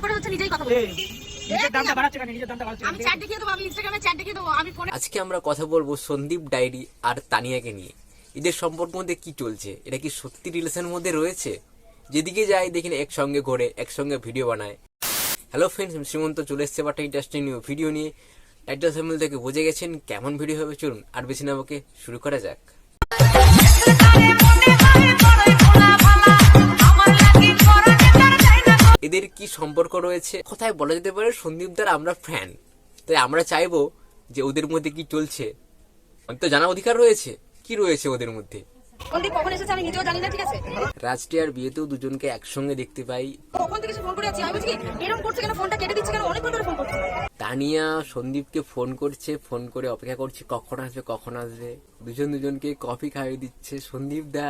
সুর করে হচ্ছে নিজেই কথা বলছি নিজের দামটা বাড়াচ্ছে কেন? নিজের দামটা বাড়াচ্ছে আমি চ্যাট দেখিয়ে দেবো আমি ইনস্টাগ্রামে চ্যাট দেখিয়ে দেবো আমি ফোনে আজকে আমরা কথা বলব সন্দীপ ডায়েরি আর তানিয়াকে নিয়ে। এদের সম্পর্ক মধ্যে কি চলছে? এটা কি সত্যি রিলেশনের মধ্যে রয়েছে? যেদিকে যাই দেখি না একসঙ্গে ঘোরে একসঙ্গে ভিডিও বানায়। হ্যালো ফ্রেন্ডস শ্রীমন্ত চলে এসছে বাটা ইন্টারেস্টিং নিউ ভিডিও নিয়ে। টাইটেল সামিল থেকে বুঝে গেছেন কেমন ভিডিও হবে চলুন আর বেশি না আমাকে শুরু করা যাক। এদের কি সম্পর্ক রয়েছে? কোথায় বলা যেতে পারে? সন্দীপদার আমরা ফ্যান তাই আমরা চাইব যে ওদের মধ্যে কি চলছে। তো জানা অধিকার রয়েছে। কি রয়েছে ওদের মধ্যে? সন্দীপ কখন এসেছে আমি নিজেও জানি না ঠিক আছে? রাজটিয়ার বিয়েতেও দুজনকে একসঙ্গে দেখতে পাই। কখন থেকে সে ফোন করে আছি? আমি বলছি কি, এরকম করছে কেন? ফোনটা কেটে দিচ্ছে কেন? অনেকক্ষণ ধরে ফোন করছে। তানিয়া সন্দীপকে ফোন করছে ফোন করে অপেক্ষা করছে কখন আসবে কখন আসবে? দুজন দুজনকে কফি খাইয়ে দিচ্ছে সন্দীপ দা।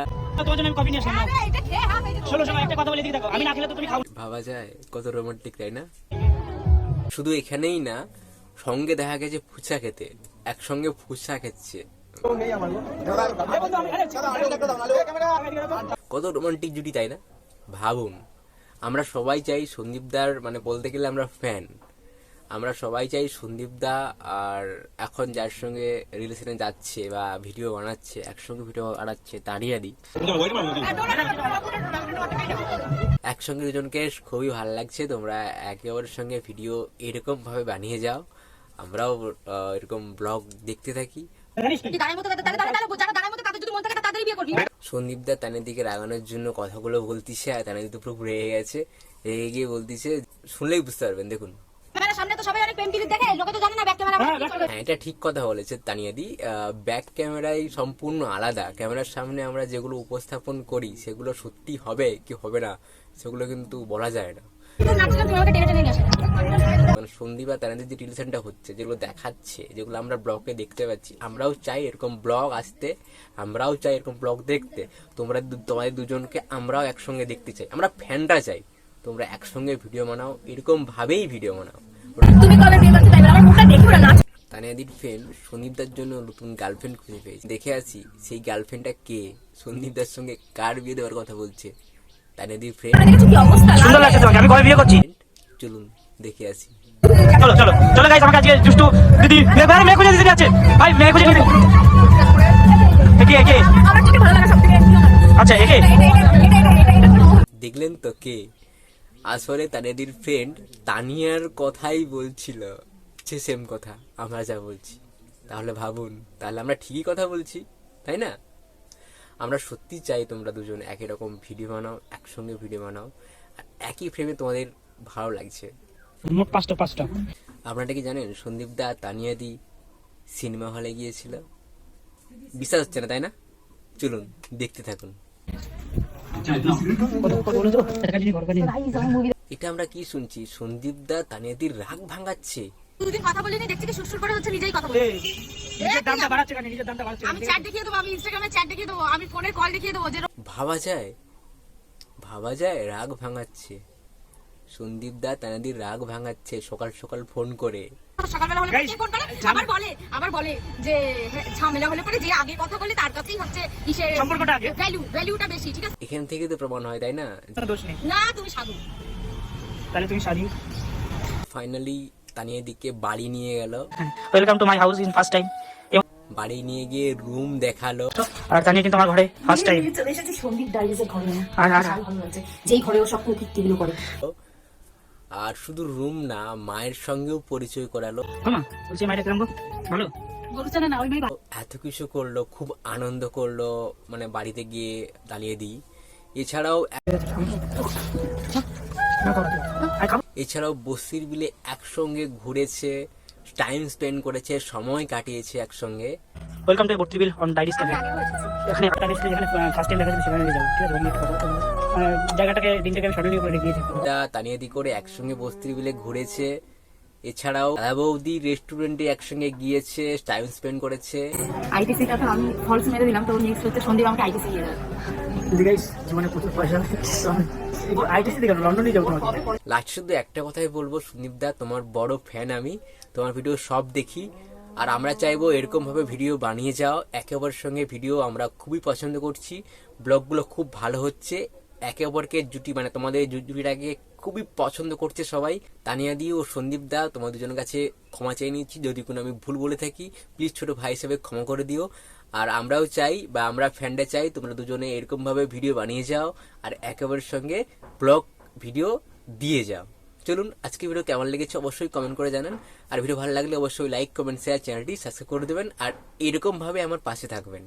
হয়ে যাচ্ছে। ষোলো সময় একটা কথা বলে দিকে দেখো। আমি না খেলে তো তুমি খাও। ভাবা যায় কত রোমান্টিক তাই না? শুধু এখানেই না সঙ্গে দেখা গেছে ফুচকা খেতে। একসঙ্গে ফুচকা খেচ্ছে। কত রোমান্টিক জুটি তাই না? ভাবুন আমরা সবাই চাই সন্দীপদার মানে বলতে গেলে আমরা ফ্যান আমরা সবাই চাই সন্দীপ দা আর এখন যার সঙ্গে রিলেশনে যাচ্ছে বা ভিডিও বানাচ্ছে, একসঙ্গে ভিডিও বানাচ্ছে দাঁড়িয়ে দিই একসঙ্গে দুজনকে খুবই ভালো লাগছে, তোমরা একে অপরের সঙ্গে ভিডিও এরকম ভাবে বানিয়ে যাও। আমরাও এরকম ব্লগ দেখতে থাকি। সন্দীপ দা তানের দিকে রাগানোর জন্য কথাগুলো বলতিছে আর তানের তো পুরো রেগে গেছে। রেগে গিয়ে বলতিছে, শুনলেই বুঝতে পারবেন, দেখুন। ক্যামেরার সামনে তো সবাই অনেক প্রেম টিভি দেখে লোকে তো জানে না ব্যাক ক্যামেরা হ্যাঁ, হ্যাঁ এটা ঠিক কথা বলেছে তানিয়াদি ব্যাক ক্যামেরায় সম্পূর্ণ আলাদা। ক্যামেরার সামনে আমরা যেগুলো উপস্থাপন করি সেগুলো সত্যি হবে কি হবে না সেগুলো কিন্তু বলা যায় না। মানে সন্দীপ আর তাদের যে রিলেশনটা হচ্ছে যেগুলো দেখাচ্ছে যেগুলো আমরা ব্লগে দেখতে পাচ্ছি আমরাও চাই এরকম ব্লগ আসতে আমরাও চাই এরকম ব্লগ দেখতে। তোমরা তোমাদের দুজনকে আমরাও একসঙ্গে দেখতে চাই। আমরা ফ্যানরা চাই। তোমরা একসঙ্গে ভিডিও বানাও এরকম ভাবেই ভিডিও বানাও। তুমি কবে বিয়ে করতে চাইবে আমার মুখটা দেখি ওরা তানিয়াদির ফ্রেন্ড সন্দীপদার জন্য নতুন গার্লফ্রেন্ড খুঁজে পেয়েছে। দেখে আসি সেই গার্লফ্রেন্ডটা কে? সন্দীপদার সঙ্গে কার বিয়ে দেওয়ার কথা বলছে? তানিয়াদির ফ্রেন্ড অবস্থা সুন্দর লাগছে তোমাকে আমি কবে বিয়ে করছি? চলুন দেখে আসি। চলো চলো চলো গাইস আমাকে আজকে দুষ্টু দিদি মেয়ে ভাই মেয়ে খুঁজে দিদি আছে ভাই মেয়ে খুঁজে দিদি একে একে আচ্ছা একে দেখলেন তো কে? আসলে তানেদির ফ্রেন্ড তানিয়ার কথাই বলছিল সে সেম কথা আমরা যা বলছি। তাহলে ভাবুন তাহলে আমরা ঠিকই কথা বলছি তাই না? আমরা সত্যি চাই তোমরা দুজন একই রকম ভিডিও বানাও একসঙ্গে ভিডিও বানাও আর একই ফ্রেমে তোমাদের ভালো লাগছে। মোট পাঁচটা পাঁচটা। আপনারা কি জানেন সন্দীপ দা তানিয়াদি সিনেমা হলে গিয়েছিল? বিশ্বাস হচ্ছে না তাই না? চলুন দেখতে থাকুন। এটা আমরা কি শুনছি? সন্দীপ দা তানিয়াদির রাগ ভাঙাচ্ছে। দুদিন কথা বলিনি দেখছি কি সুরসুর করে হচ্ছে নিজেই কথা বলছে। নিজের দামটা বাড়াচ্ছে কেন? নিজের দামটা বাড়াচ্ছে আমি চ্যাট দেখিয়ে দেবো আমি ইনস্টাগ্রামে চ্যাট দেখিয়ে দেবো আমি ফোনে কল দেখিয়ে দেবো যে ভাবা যায় ভাবা যায় রাগ ভাঙাচ্ছে। সন্দীপ দা তানাদির রাগ ভাঙাচ্ছে সকাল সকাল ফোন করে। সকালবেলা হলে ফোন করে? আবার বলে আবার বলে যে হ্যাঁ, ঝামেলা হলে পরে যে আগে কথা বলে তার কাছেই হচ্ছে কিসের সম্পর্কটা আগে। ভ্যালু ভ্যালুটা বেশি ঠিক আছে? এখান থেকে তো প্রমাণ হয় তাই না? দোষ নেই। না তুমি সাধু। তাহলে তুমি স্বাধীন। ফাইনালি তানিয়া দিকে বাড়ি নিয়ে গেল। Welcome to my house in first time বাড়ি নিয়ে গিয়ে রুম দেখাল। আর তানিয়া কিন্তু আমার ঘরে ফার্স্ট টাইম চলে এসেছি সন্দীপ ডাইরিজের ঘরে। আর আর যেই ঘরে ও সব কৃত্যগুলো করে। আর শুধু রুম না মায়ের সঙ্গেও পরিচয় করালো? ভালো এত কিছু করল খুব আনন্দ করল মানে বাড়িতে গিয়ে দাঁড়িয়ে দিই। এছাড়াও এছাড়াও বস্তির বিলে একসঙ্গে ঘুরেছে টাইম স্পেন্ড করেছে সময় কাটিয়েছে একসঙ্গে। ওয়েলকাম টু বর্তিবিল অন ডাইরিস ক্যাফে এখানে ফার্স্ট টাইম দেখা যাবে সেখানে যাব। ঠিক আছে আহ, জায়গাটাকে দিনটাকে আমি শর্টলি করে তানিয়াদি করে একসঙ্গে বস্তির বিলে ঘুরেছে। এছাড়াও দাদা বৌদি রেস্টুরেন্টে একসঙ্গে গিয়েছে টাইম স্পেন্ড করেছে। আইটিসিটা তো আমি ফলস মেরে দিলাম তো নেক্সট হচ্ছে সন্দীপ আমাকে আইটিসি দিয়ে দেবে। জীবনে প্রচুর পয়সা আইটিসি থেকে লন্ডনে যাব লাস্ট শুধু একটা কথাই বলব সুদীপ দা তোমার বড় ফ্যান আমি। তোমার ভিডিও সব দেখি। আর আমরা চাইব এরকম ভাবে ভিডিও বানিয়ে যাও। একে অপরের সঙ্গে ভিডিও আমরা খুবই পছন্দ করছি। ব্লগগুলো খুব ভালো হচ্ছে। একে অপরকে জুটি মানে তোমাদের জুটিটাকে খুবই পছন্দ করছে সবাই। তানিয়া দি ও সন্দীপ দা তোমার দুজনের কাছে ক্ষমা চেয়ে নিচ্ছি। যদি কোনো আমি ভুল বলে থাকি প্লিজ ছোট ভাই হিসেবে ক্ষমা করে দিও। আর আমরাও চাই, বা আমরা ফ্যান্ডে চাই, তোমরা দুজনে এরকম ভাবে ভিডিও বানিয়ে যাও, আর একে অপরের সঙ্গে ব্লগ ভিডিও দিয়ে যাও। চলুন, আজকে ভিডিও কেমন লেগেছে অবশ্যই কমেন্ট করে জানান। আর ভিডিও ভালো লাগলে অবশ্যই লাইক কমেন্ট শেয়ার চ্যানেলটি সাবস্ক্রাইব করে দেবেন। আর এরকম ভাবে আমার পাশে থাকবেন।